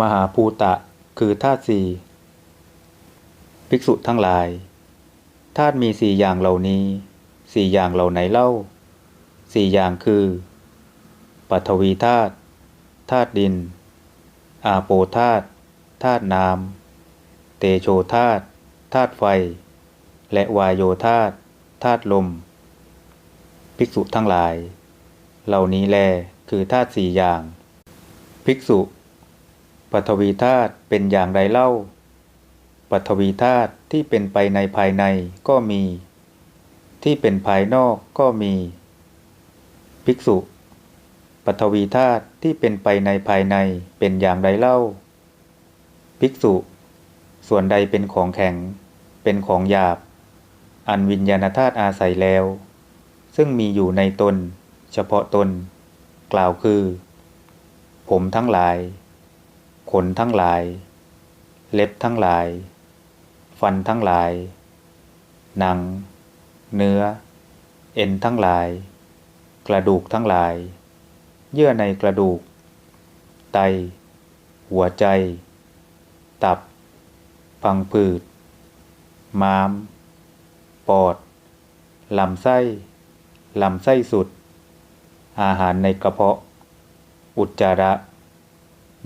มหาภูตะคือธาตุสี่ภิกษุทั้งหลายธาตุมีสี่อย่างเหล่านี้สี่อย่างเหล่าไหนเล่าสี่อย่างคือปฐวีธาตุธาตุดิน อาโปธาตุธาตุน้ำเตโชธาตุธาตุไฟ และวายโยธาตุธาตุลม ภิกษุทั้งหลาย เหล่านี้แลคือธาตุสี่อย่าง ภิกษุ ปฐวีธาตุเป็นอย่างไรเล่า ปฐวีธาตุที่เป็นไปในภายในก็มี ที่เป็นภายนอกก็มี ภิกษุ ปฐวีธาตุที่เป็นไปในภายในเป็นอย่างไรเล่า ภิกษุ ส่วนใดเป็นของแข็ง เป็นของหยาบ อันวิญญาณธาตุอาศัยแล้ว ซึ่งมีอยู่ในตน เฉพาะตน กล่าวคือ ผมทั้งหลาย ขนทั้งหลาย เล็บทั้งหลาย ฟันทั้งหลาย หนัง เนื้อ เอ็นทั้งหลาย กระดูกทั้งหลาย เยื่อในกระดูก ไต หัวใจ ตับ พังผืด ม้าม ปอด ลำไส้ ลำไส้สุด อาหารในกระเพาะ อุจจาระ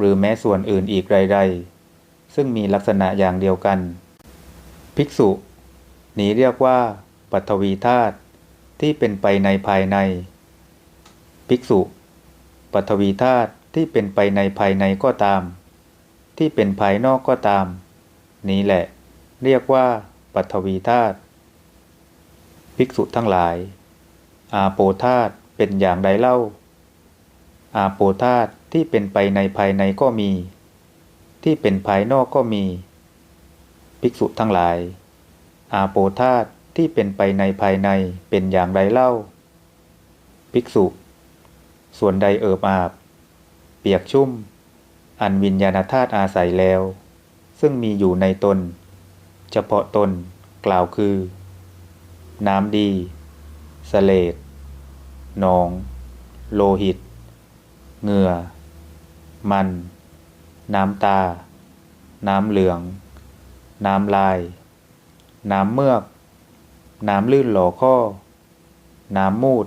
หรือแม้ส่วนอื่นอีกใดๆ ซึ่งมีลักษณะอย่างเดียวกัน ภิกษุ นี้เรียกว่า ปัทวีธาตุที่เป็นไปในภายใน ภิกษุ ปัทวีธาตุที่เป็นไปในภายในก็ตาม ที่เป็นภายนอกก็ตาม นี้แหละ เรียกว่า ปัทวีธาตุภิกษุทั้งหลาย อาโปธาตุเป็นอย่างใดเล่า อาโปธาตุ ที่เป็นไปในภายในก็มี ที่เป็นภายนอกก็มี ภิกษุทั้งหลาย อาโปธาตุที่เป็นไปในภายในเป็นอย่างไรเล่า ภิกษุ ส่วนใดเอิบอาบ เปียกชุ่ม อันวิญญาณธาตุอาศัยแล้ว ซึ่งมีอยู่ในตน เฉพาะตนกล่าวคือ น้ำดีสเลดหนอง โลหิต เหงื่อ มัน น้ำตา น้ำเหลือง น้ำลาย น้ำเมือก น้ำลื่นหล่อข้อ น้ำมูด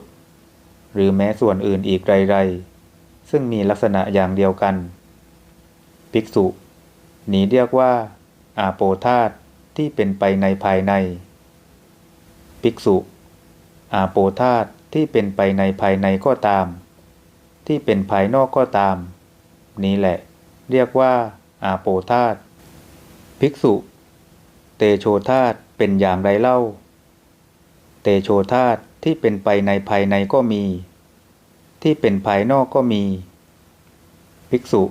หรือแม้ส่วนอื่นอีกไรๆ ซึ่งมีลักษณะอย่างเดียวกัน ภิกษุ นี้เรียกว่า อาโปธาตที่เป็นไปในภายใน ภิกษุ อาโปธาตที่เป็นไปในภายในก็ตาม ที่เป็นภายนอกก็ตาม นี้แหละ เรียกว่า อาโปธาตภิกษุ เตโชธาตเป็นอย่างไรเล่า เตโชธาตที่เป็นไปในภายในก็มี ที่เป็นภายนอกก็มี ภิกษุ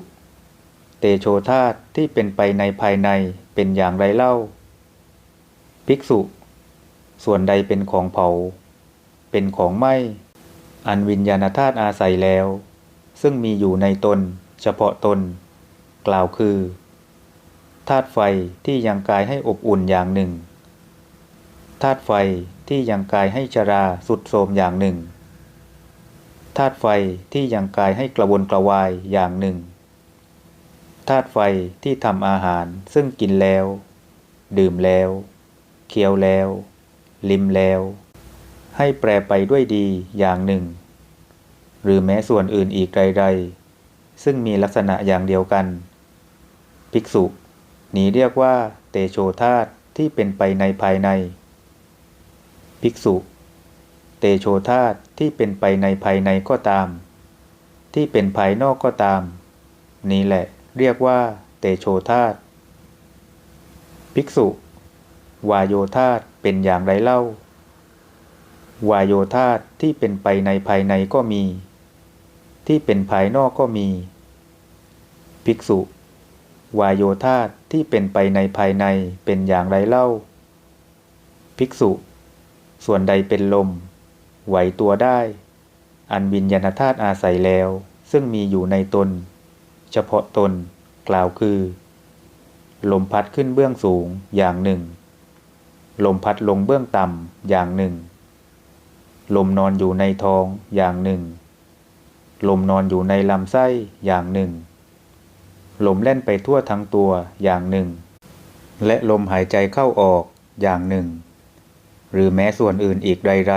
เตโชธาตที่เป็นไปในภายในเป็นอย่างไรเล่า ภิกษุ ส่วนใดเป็นของเผา เป็นของไหมอันวิญญาณธาตุอาศัยแล้ว ซึ่งมีอยู่ในตน เฉพาะตน กล่าวคือธาตุไฟที่ยังกายให้อบอุ่นอย่างหนึ่งธาตุไฟที่ยังกายให้ชราสุดโทมอย่างหนึ่งธาตุไฟที่ยังกายให้กระวนกระวายอย่างหนึ่งธาตุไฟที่ทำอาหารซึ่งกินแล้ว ดื่มแล้ว เคี้ยวแล้ว ลิ้มแล้ว ให้แปรไปด้วยดีอย่างหนึ่ง หรือแม้ส่วนอื่นอีกใดๆ ซึ่งมีลักษณะอย่างเดียวกัน ภิกษุ นี้เรียกว่าเตโชธาตุที่เป็นไปในภายใน ภิกษุ เตโชธาตุที่เป็นไปในภายในก็ตาม ที่เป็นภายนอกก็ตาม นี้แหละเรียกว่า เตโชธาตุภิกษุ วายโยธาตุเป็นอย่างไรเล่า วายโยธาตุที่เป็นไปในภายในก็มี ที่เป็นภายนอกก็มี ภิกษุ วายโยธาที่เป็นไปในภายในเป็นอย่างไรเล่า ภิกษุ ส่วนใดเป็นลม ไหวตัวได้ อันวิญญาณธาตุอาศัยแล้ว ซึ่งมีอยู่ในตน เฉพาะตนกล่าวคือ ลมพัดขึ้นเบื้องสูงอย่างหนึ่ง ลมพัดลงเบื้องต่ำอย่างหนึ่ง ลมนอนอยู่ในท้องอย่างหนึ่ง ลมนอนอยู่ในลำไส้อย่างหนึ่ง ลมแล่นไปทั่วทั้งตัวอย่างหนึ่ง และลมหายใจเข้าออกอย่างหนึ่ง หรือแม้ส่วนอื่นอีกใด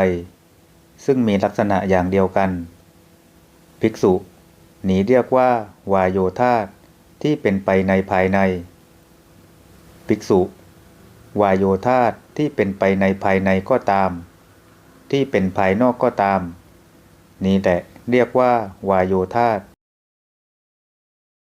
ๆ ซึ่งมีลักษณะอย่างเดียวกัน ภิกษุ นี้เรียกว่า วายโยธาตที่เป็นไปในภายใน ภิกษุ วายโยธาตที่เป็นไปในภายในก็ตาม ที่เป็นภายนอกก็ตาม นี้แหละเรียกว่าวายโยธาต